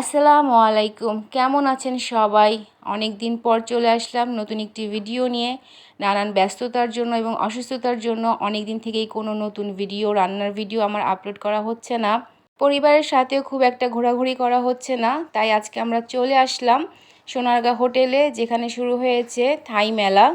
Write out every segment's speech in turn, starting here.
আসসালামু আলাইকুম। কেমন আছেন সবাই? অনেক দিন পর চলে আসলাম নতুন একটি ভিডিও নিয়ে। নানান ব্যস্ততার জন্য এবং অসুস্থতার জন্য অনেক দিন থেকেই কোনো নতুন ভিডিও, রান্নার ভিডিও আমার আপলোড করা হচ্ছে না। পরিবারের সাথেও খুব একটা ঘোরাঘুরি করা হচ্ছে না, তাই আজকে আমরা চলে আসলাম সোনারগাঁ হোটেলে, যেখানে শুরু হয়েছে থাই মেলা।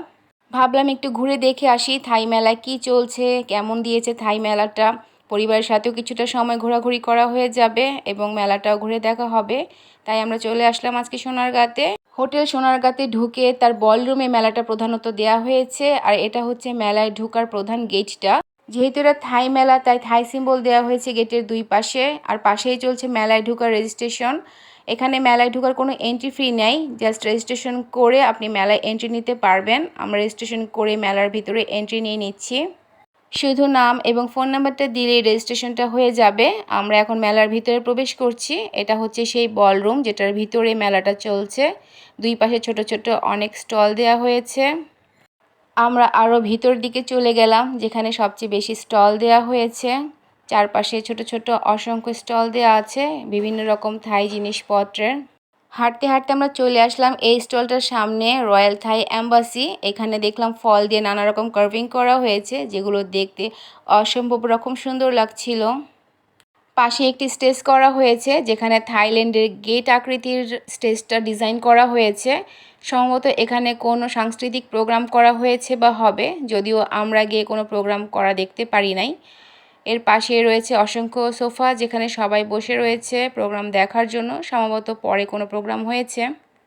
ভাবলাম একটু ঘুরে দেখে আসি থাই মেলায় কী চলছে, কেমন দিয়েছে থাই মেলাটা। পরিবারের সাথেও কিছুটা সময় ঘোরাঘুরি করা হয়ে যাবে এবং মেলাটাও ঘুরে দেখা হবে। তাই আমরা চলে আসলাম আজকে সোনারগাঁতে। হোটেল সোনারগাঁতে ঢুকে তার বলরুমে মেলাটা প্রধানত দেয়া হয়েছে আর এটা হচ্ছে মেলায় ঢুকার প্রধান গেটটা। যেহেতু এটা থাই মেলা, তাই থাই সিম্বল দেওয়া হয়েছে গেটের দুই পাশে আর পাশেই চলছে মেলায় ঢুকার রেজিস্ট্রেশন এখানে মেলায় ঢুকার কোনো এন্ট্রি ফি নেই জাস্ট রেজিস্ট্রেশন করে আপনি মেলায় এন্ট্রি নিতে পারবেন। আমরা রেজিস্ট্রেশন করে মেলার ভিতরে এন্ট্রি নিয়ে নিচ্ছি। শুধু নাম এবং ফোন নাম্বারটা দিলেই রেজিস্ট্রেশনটা হয়ে যাবে। আমরা এখন মেলার ভিতরে প্রবেশ করছি। এটা হচ্ছে সেই বলরুম যেটার ভিতরে মেলাটা চলছে। দুই পাশে ছোট ছোট অনেক স্টল দেওয়া হয়েছে। আমরা আরও ভিতর দিকে চলে গেলাম, যেখানে সবচেয়ে বেশি স্টল দেওয়া হয়েছে। চারপাশে ছোট ছোট অসংখ্য স্টল দেওয়া আছে, বিভিন্ন রকম থাই জিনিসপত্রের। হাঁটতে হাঁটতে আমরা চলে আসলাম এই স্টলটার সামনে রয়্যাল থাই অ্যাম্বাসি এখানে দেখলাম ফল দিয়ে নানা রকম কার্ভিং করা হয়েছে, যেগুলো দেখতে অসম্ভব রকম সুন্দর লাগছিল। পাশে একটি স্টেজ করা হয়েছে, যেখানে থাইল্যান্ডের গেট আকৃতির স্টেজটা ডিজাইন করা হয়েছে। সম্ভবত এখানে কোনো সাংস্কৃতিক প্রোগ্রাম করা হয়েছে বা হবে, যদিও আমরা গিয়ে কোনো প্রোগ্রাম করা দেখতে পারি নাই। এর পাশে রয়েছে অসংখ্য সোফা যেখানে সবাই বসে রয়েছে প্রোগ্রাম দেখার জন্য। সম্ভবত পরে কোনো প্রোগ্রাম হয়েছে।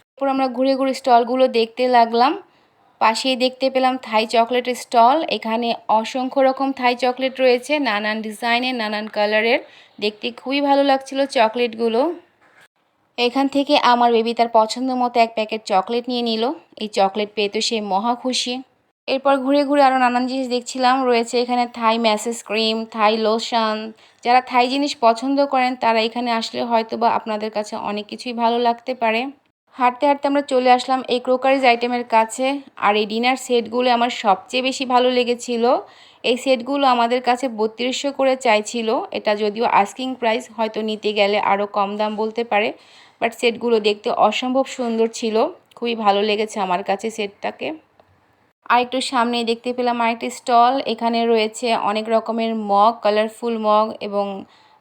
এরপর আমরা ঘুরে ঘুরে স্টলগুলো দেখতে লাগলাম। পাশেই দেখতে পেলাম থাই চকলেটের স্টল। এখানে অসংখ্য রকম থাই চকলেট রয়েছে, নানান ডিজাইনের, নানান কালারের। দেখতে খুবই ভালো লাগছিল চকলেটগুলো। এখান থেকে আমার বেবি তার পছন্দ মতো এক প্যাকেট চকলেট নিয়ে নিল। এই চকলেট পেয়ে তো সে মহা খুশি। এরপর ঘুরে ঘুরে আরও নানান জিনিস দেখছিলাম। রয়েছে এখানে Thai massage cream Thai lotion যারা থাই জিনিস পছন্দ করেন, তারা এখানে আসলে হয়তো বা আপনাদের কাছে অনেক কিছুই ভালো লাগতে পারে। হাঁটতে হাঁটতে আমরা চলে আসলাম এই ক্রোকারিজ আইটেমের কাছে। আর এই ডিনার সেটগুলো আমার সবচেয়ে বেশি ভালো লেগেছিল। এই সেটগুলো আমাদের কাছে বত্রিশশো করে চাইছিল। এটা যদিও আস্কিং প্রাইস হয়তো নিতে গেলে আরও কম দাম বলতে পারে। বাট সেটগুলো দেখতে অসম্ভব সুন্দর ছিল। খুবই ভালো লেগেছে আমার কাছে সেটটাকে আর একটু সামনে দেখতে পেলাম আরেকটি স্টল। এখানে রয়েছে অনেক রকমের মগ কালারফুল মগ এবং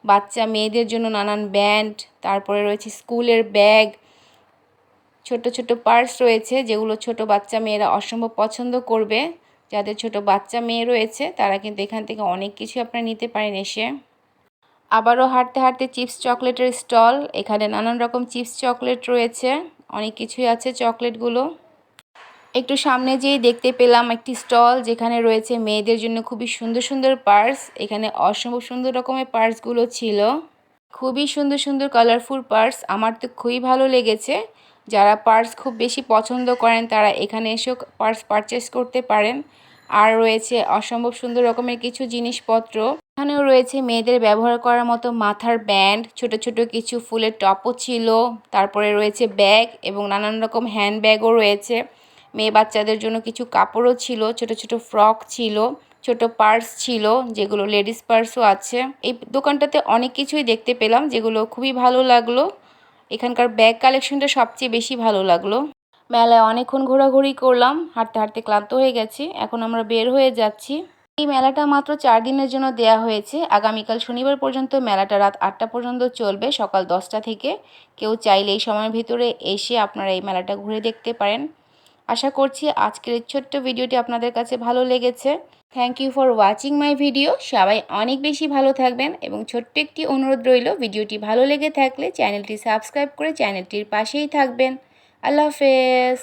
বাচ্চা মেয়েদের জন্য নানান ব্যান্ড, তারপরে রয়েছে স্কুলের ব্যাগ। ছোট ছোট পার্স রয়েছে যেগুলো ছোট বাচ্চা মেয়েরা অসম্ভব পছন্দ করবে। যাদের ছোট বাচ্চা মেয়ে রয়েছে, তারা কিন্তু এখান থেকে অনেক কিছু আপনারা নিতে পারেন এসে। আবারও হাঁটতে হাঁটতে চিপস চকলেটের স্টল। এখানে নানান রকম চিপস চকলেট রয়েছে। অনেক কিছুই আছে চকলেটগুলো। একটু সামনে যেয়ে দেখতে পেলাম একটি স্টল যেখানে রয়েছে মেয়েদের জন্য খুবই সুন্দর সুন্দর পার্স। এখানে অসম্ভব সুন্দর রকমের পার্সগুলো ছিল। খুবই সুন্দর সুন্দর কালারফুল পার্স। আমার তো খুবই ভালো লেগেছে। যারা পার্স খুব বেশি পছন্দ করেন, তারা এখানে এসেও পার্স পারচেস করতে পারেন। আর রয়েছে অসম্ভব সুন্দর রকমের কিছু জিনিসপত্র। এখানেও রয়েছে মেয়েদের ব্যবহার করার মতো মাথার ব্যান্ড ছোট ছোট কিছু ফুলের টপও ছিল। তারপরে রয়েছে ব্যাগ এবং নানান রকম হ্যান্ড ব্যাগও রয়েছে। মেয়ে বাচ্চাদের জন্য কিছু কাপড়ও ছিল, ছোট ছোট ফ্রক ছিল, ছোট পার্স ছিল, যেগুলো লেডিস পার্সও আছে। এই দোকানটাতে অনেক কিছুই দেখতে পেলাম, যেগুলো খুবই ভালো লাগল। এখানকার ব্যাগ কালেকশনটা সবচেয়ে বেশি ভালো লাগল। মেলায় অনেকক্ষণ ঘোরাঘুরি করলাম, হাঁটতে হাঁটতে ক্লান্ত হয়ে গেছি, এখন আমরা বের হয়ে যাচ্ছি। এই মেলাটা মাত্র চার দিনের জন্য দেয়া হয়েছে। আগামীকাল শনিবার পর্যন্ত মেলাটা রাত আটটা পর্যন্ত চলবে, সকাল দশটা থেকে। কেউ চাইলে এই সময়ের ভিতরে এসে আপনারা এই মেলাটা ঘুরে দেখতে পারেন। আশা করছি আজকের এই ছোট্ট ভিডিওটি আপনাদের কাছে ভালো লেগেছে। Thank you for watching my video সবাই অনেক বেশি ভালো থাকবেন এবং ছোট্ট একটি অনুরোধ রইল, ভিডিওটি ভালো লেগে থাকলে চ্যানেলটি সাবস্ক্রাইব করে চ্যানেলটির পাশেই থাকবেন। আল্লাহ হাফেজ।